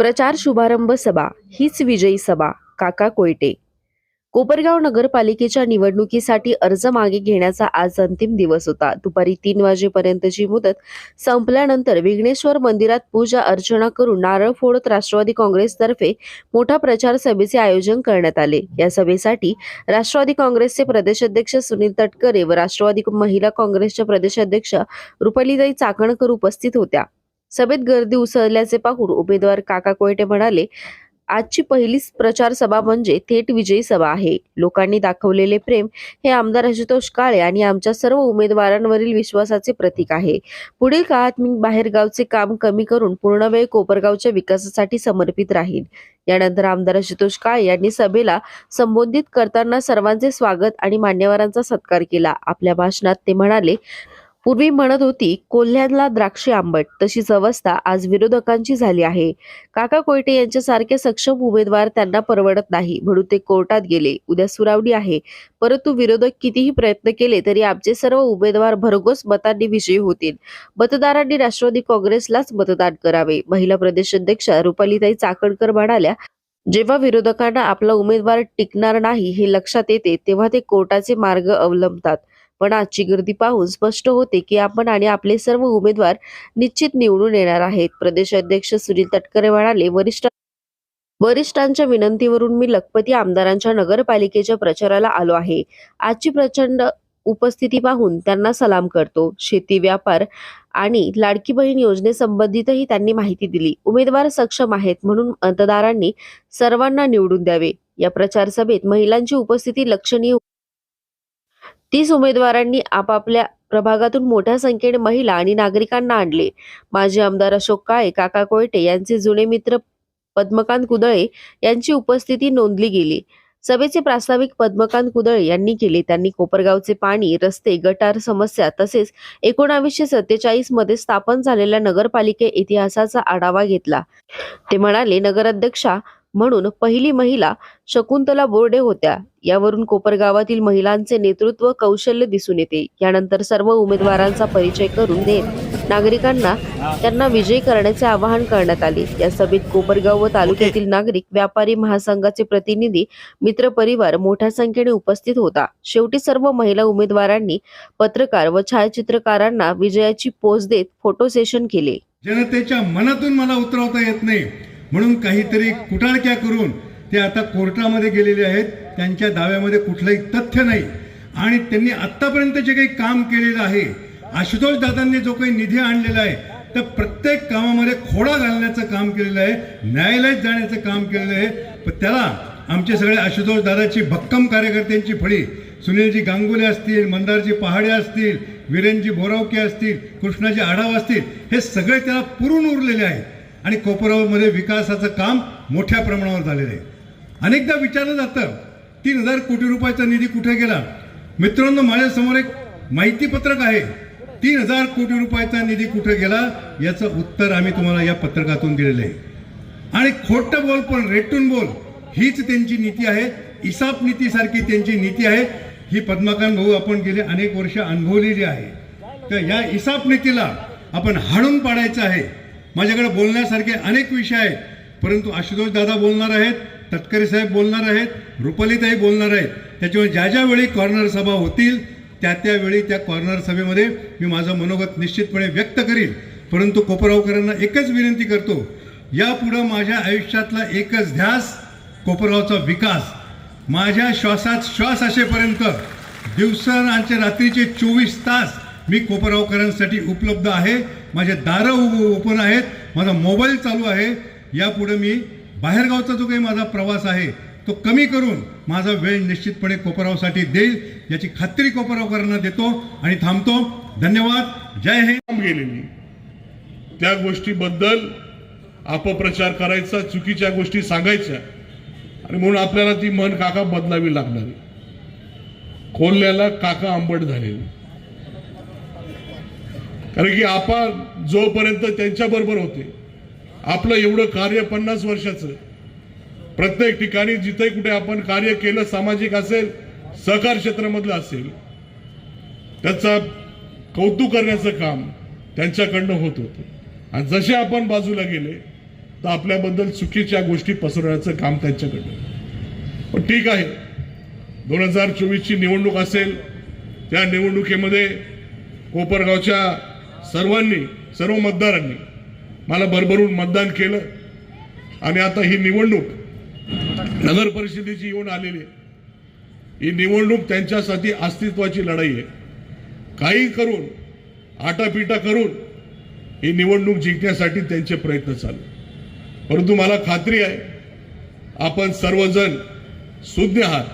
प्रचार शुभारंभ सभा हीच विजयी सभा काका कोयटे. कोपरगाव नगरपालिकेच्या निवडणुकीसाठी अर्ज मागे घेण्याचा आज अंतिम दिवस होता. दुपारी तीन वाजेपर्यंतची मुदत संपल्यानंतर विघ्नेश्वर मंदिरात पूजा अर्चना करून नारळ फोडत राष्ट्रवादी काँग्रेसतर्फे मोठा प्रचार सभेचे आयोजन करण्यात आले. या सभेसाठी राष्ट्रवादी काँग्रेसचे प्रदेशाध्यक्ष सुनील तटकरे व राष्ट्रवादी महिला काँग्रेसच्या प्रदेशाध्यक्ष रुपालीताई चाकणकर उपस्थित होत्या. सभेत गर्दी उसळल्याचे पाहून उमेदवार काका कोयटे म्हणाले आजची पहिलीच प्रचार सभा म्हणजे थेट विजयी सभा आहे. लोकांनी दाखवलेले प्रेम हे आमदार आशुतोष काळे आणि आमच्या सर्व उमेदवारांवरील विश्वासाचे प्रतीक आहे. पुढील काळात मी बाहेरगावचे काम कमी करून पूर्ण वेळ कोपरगावच्या विकासासाठी समर्पित राहील यानंतर आमदार आशुतोष काळे यांनी सभेला संबोधित करताना सर्वांचे स्वागत आणि मान्यवरांचा सत्कार केला. आपल्या भाषणात ते म्हणाले पूर्वी म्हणत होती कोल्ह्याला द्राक्षे आंबट. तशीच अवस्था आज विरोधकांची झाली आहे. काका कोयटे यांच्यासारखे सक्षम उमेदवार त्यांना परवडत नाही म्हणून ते कोर्टात गेले. उद्या सुनावणी आहे. परंतु विरोधक कितीही प्रयत्न केले तरी आमचे सर्व उमेदवार भरघोस मतांनी विजयी होतील. मतदारांनी राष्ट्रवादी काँग्रेसलाच मतदान करावे. महिला प्रदेशाध्यक्ष रुपालीताई चाकणकर म्हणाल्या जेव्हा विरोधकांना आपला उमेदवार टिकणार नाही हे लक्षात येते तेव्हा ते कोर्टाचे मार्ग अवलंबतात. पण आजची गर्दी पाहून स्पष्ट होते की आपण आणि आपले सर्व उमेदवार निश्चित निवडून येणार आहेत. प्रदेश अध्यक्ष सुनील तटकरे म्हणाले वरिष्ठ वरिष्ठांच्या विनंतीवरून मी लखपती आमदारांच्या नगरपालिकेच्या प्रचाराला आलो आहे. आजची प्रचंड उपस्थिती पाहून त्यांना सलाम करतो. शेती व्यापार आणि लाडकी बहीण योजनेसंबंधितही त्यांनी माहिती दिली. उमेदवार सक्षम आहेत म्हणून मतदारांनी सर्वांना निवडून द्यावे. या प्रचार सभेत महिलांची उपस्थिती लक्षणीय तीस उमेदवारांनी आपापल्या प्रभागातून मोठ्या संख्येने महिला आणि नागरिकांना आणले. माजी आमदार अशोक काळे काका कोयटे यांचे जुने मित्र पद्मकांत कुदळे यांची उपस्थिती नोंदली गेली. सभेचे प्रास्ताविक पद्मकांत कुदळे यांनी केले. त्यांनी कोपरगावचे पाणी रस्ते गटार समस्या तसेच एकोणावीसशे सत्तेचाळीसमध्ये स्थापन झालेल्या नगरपालिके इतिहासाचा आढावा घेतला. ते म्हणाले नगराध्यक्षा म्हणून पहिली महिला शकुंतला बोर्डे होत्या. यावरून कोपरगावातील महिलांचे नेतृत्व कौशल्य दिसून येते. यानंतर सर्व उमेदवारांचा परिचय करून देत नागरिकांना त्यांना विजयी करण्याचे आवाहन करण्यात आले. या सभेत कोपरगाव व तालुक्यातील नागरिक व्यापारी महासंघाचे प्रतिनिधी मित्र परिवार मोठ्या संख्येने उपस्थित होता. शेवटी सर्व महिला उमेदवारांनी पत्रकार व छायाचित्रकारांना विजयाची पोच देत फोटो सेशन केले. जनतेच्या मनातून मला उतरवता येत नाही. म्हणून काहीतरी कुटाळक्या करून ते आता कोर्टामध्ये गेलेले आहेत. त्यांच्या दाव्यामध्ये कुठलंही तथ्य नाही. आणि त्यांनी आत्तापर्यंत जे काही काम केलेलं आहे आशुतोष दादांनी जो काही निधी आणलेला आहे तर प्रत्येक कामामध्ये खोडा घालण्याचं काम केलेलं आहे न्यायालयात जाण्याचं काम केलेलं आहे. पण त्याला आमचे सगळे आशुतोष दादाची भक्कम कार्यकर्त्यांची फळी सुनीलजी गांगुले असतील मंदारजी पहाडे असतील वीरेनजी बोरावके असतील कृष्णाजी आढाव असतील हे सगळे त्याला पुरून उरलेले आहेत आणि कोपरावमध्ये विकासाचं काम मोठ्या प्रमाणावर झालेलं आहे. अनेकदा विचारलं जातं तीन हजार कोटी रुपयाचा निधी कुठे गेला? मित्रांनो माझ्यासमोर एक माहितीपत्रक आहे. तीन हजार कोटी रुपयाचा निधी कुठे गेला? याचं उत्तर आम्ही तुम्हाला या पत्रकातून दिलेलं आहे. आणि खोटं बोल पण रेटून बोल हीच त्यांची नीती आहे. इसाप नीतीसारखी त्यांची नीती आहे. ही पद्माकांत भाऊ आपण गेले अनेक वर्ष अनुभवलेली आहे. तर या इसाप नीतीला आपण हाणून पाडायचं आहे. माझ्याकडे बोलण्यासारखे अनेक विषय आहेत. परंतु आशुतोष दादा बोलणार आहेत तटकरे साहेब बोलणार आहेत रुपालीताई बोलणार आहेत. त्याच्यामुळे ज्या ज्या वेळी कॉर्नर सभा होतील त्या त्यावेळी त्या कॉर्नर सभेमध्ये मी माझं मनोगत निश्चितपणे व्यक्त करीन. परंतु कोपरावकरांना एकच विनंती करतो यापुढं माझ्या आयुष्यातला एकच ध्यास कोपरगावचा विकास. माझ्या श्वासात श्वास असेपर्यंत दिवसांचे रात्रीचे चोवीस तास मी कोपरावकरांसाठी उपलब्ध आहे. माझे दारं उभ ओपन आहेत. माझा मोबाईल चालू आहे. यापुढे मी बाहेरगावचा जो काही माझा प्रवास आहे तो कमी करून माझा वेळ निश्चितपणे कोपरावसाठी देईल याची खात्री कोपरावकरांना देतो आणि थांबतो. धन्यवाद. जय हिंद. गेलेली त्या गोष्टीबद्दल अपप्रचार करायचा चुकीच्या गोष्टी सांगायच्या. आणि म्हणून आपल्याला ती मन काका बदलावी लागणार. खोलल्याला काका आंबट झालेली. कारण की आपण जोपर्यंत त्यांच्या बरोबर होते आपलं एवढं कार्य पन्नास वर्षाचं प्रत्येक ठिकाणी जिथे कुठे आपण कार्य केलं सामाजिक असेल सहकार क्षेत्रामधलं असेल त्याचा कौतुक करण्याचं काम त्यांच्याकडनं होत होतं. आणि जसे आपण बाजूला गेले तर आपल्याबद्दल चुकीच्या गोष्टी पसरवण्याचं काम त्यांच्याकडनं पण ठीक आहे दोन हजार चोवीसची निवडणूक असेल त्या निवडणुकीमध्ये कोपरगावच्या सर्वांनी सर्व मतदारांनी मला भरभरून मतदान केलं. आणि आता ही निवडणूक नगर परिषदेची येऊन आलेली आहे. ही निवडणूक त्यांच्यासाठी अस्तित्वाची लढाई आहे. काही करून आटापिटा करून ही निवडणूक जिंकण्यासाठी त्यांचे प्रयत्न चालू परंतु मला खात्री आहे आपण सर्वजण सुज्ञ आहात.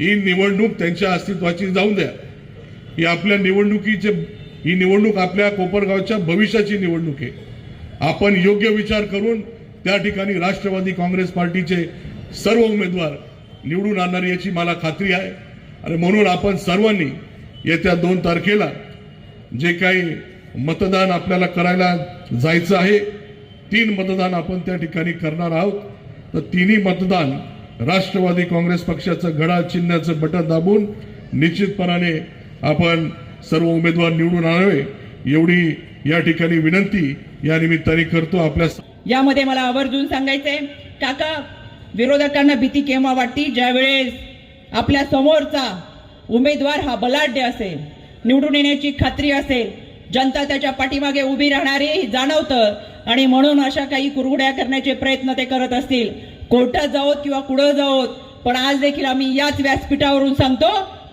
ही निवडणूक त्यांच्या अस्तित्वाची जाऊन द्या. ही आपल्या निवडणुकीचे ही निवडणूक आपल्या कोपरगावच्या भविष्याची निवडणूक आहे. आपण योग्य विचार करून त्या ठिकाणी राष्ट्रवादी काँग्रेस पार्टीचे सर्व उमेदवार निवडून आणणार याची मला खात्री आहे. आणि म्हणून आपण सर्वांनी येत्या दोन तारखेला जे काही मतदान आपल्याला करायला जायचं आहे तीन मतदान आपण त्या ठिकाणी करणार आहोत. तर तिन्ही मतदान राष्ट्रवादी काँग्रेस पक्षाचं घडा चिन्हाचं बटन दाबून निश्चितपणाने आपण सर्व उमेदवार निवडून आणावे एवढी या ठिकाणी विनंती या निमित्ताने करतो आपल्या यामध्ये मला आवर्जून सांगायचंय काका विरोधकांना भीती केव्हा वाटती? ज्यावेळेस आपल्या समोरचा उमेदवार हा बलाढ्य असेल निवडून येण्याची खात्री असेल जनता त्याच्या पाठीमागे उभी राहणारी जाणवतं आणि म्हणून अशा काही कुरघुड्या करण्याचे प्रयत्न ते करत असतील. कोर्टात जाओत किंवा कुठं जाओत पण आज देखील आम्ही याच व्यासपीठावरून सांगतो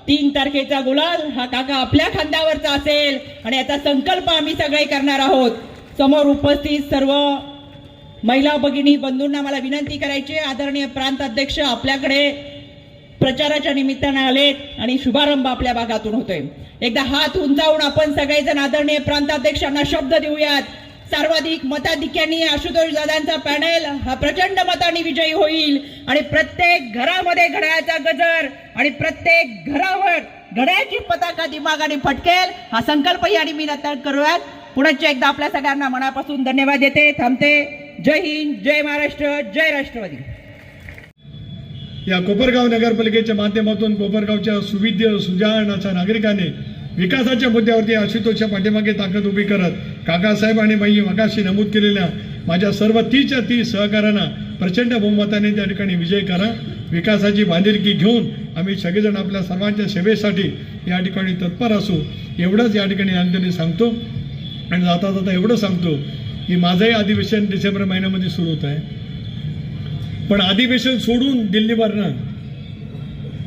तीन तारखेचा गुलाल हा काका आपल्या खांद्यावरचा असेल आणि याचा संकल्प आम्ही सगळे करणार आहोत. समोर उपस्थित सर्व महिला भगिनी बंधूंना मला विनंती करायची आहे, आदरणीय प्रांत अध्यक्ष आपल्याकडे प्रचाराच्या निमित्ताने आलेत आणि शुभारंभ आपल्या भागातून होतोय. एकदा हात उंचावून आपण सगळेजण आदरणीय प्रांताध्यक्षांना शब्द देऊयात. सर्वाधिक मताधिक्यांनी आशुतोष दादांचा पॅनेल हा प्रचंड मताने विजयी होईल. आणि प्रत्येक घरामध्ये घड्याळाचा गजर आणि प्रत्येक घरावर घड्याळाची पताका दिमागाने फटकेल हा संकल्प या निमित्तानं करूयात. पुढच्या एकदा आपल्या सगळ्यांना मनापासून धन्यवाद देते. थांबते. जय हिंद जय महाराष्ट्र जय राष्ट्रवादी. या कोपरगाव नगरपालिकेच्या माध्यमातून कोपरगावच्या सुविद्य सुजाणाच्या नागरिकांनी विकासाच्या मुद्द्यावरती आशुतोषच्या पाठीमागे ताकद उभी करत काकासाहेब आणि मी मगाशी नमूद केलेल्या माझ्या सर्व तीच्या ती सहकाऱ्यांना प्रचंड बहुमताने त्या ठिकाणी विजय करा. विकासाची बांधिलकी घेऊन आम्ही सगळेजण आपल्या सर्वांच्या सेवेसाठी या ठिकाणी तत्पर असू. एवढंच या ठिकाणी अंतरी सांगतो. आणि जाता जाता एवढं सांगतो की माझंही अधिवेशन डिसेंबर महिन्यामध्ये सुरू होत आहे. पण अधिवेशन सोडून दिल्लीवरनं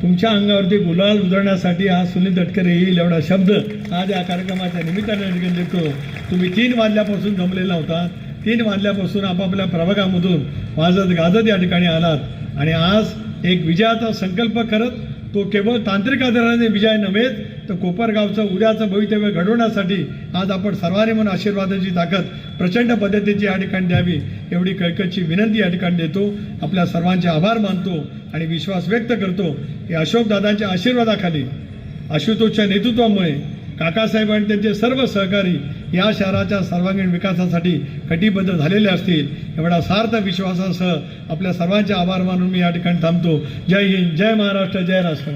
तुमच्या अंगावरती गुलाल उधळण्यासाठी आज सुनील तटकरे येईल एवढा शब्द आज या कार्यक्रमाच्या निमित्ताने ठिकाणी देतो तुम्ही तीन वाजल्यापासून जमलेला होता तीन वाजल्यापासून आपापल्या प्रभागामधून वाजत गाजत या ठिकाणी आलात. आणि आज एक विजयाचा संकल्प करत तो केवळ तांत्रिक आधाराने विजय नव्हेत तर कोपरगावचं उद्याचं भवितव्य घडवण्यासाठी आज आपण सर्वांनी म्हणून आशीर्वादाची ताकद प्रचंड पद्धतीची या ठिकाणी द्यावी एवढी कळकळची विनंती या ठिकाणी देतो. आपल्या सर्वांचे आभार मानतो आणि विश्वास व्यक्त करतो की अशोकदादांच्या आशीर्वादाखाली आशुतोषच्या नेतृत्वामुळे काकासाहेब आणि त्यांचे सर्व सहकारी या शहराच्या सर्वांगीण विकासासाठी कटिबद्ध झालेले असतील एवढा सार्थ विश्वासासह आपल्या सर्वांचे आभार मानून मी या ठिकाणी थांबतो. जय हिंद जय महाराष्ट्र जय राष्ट्र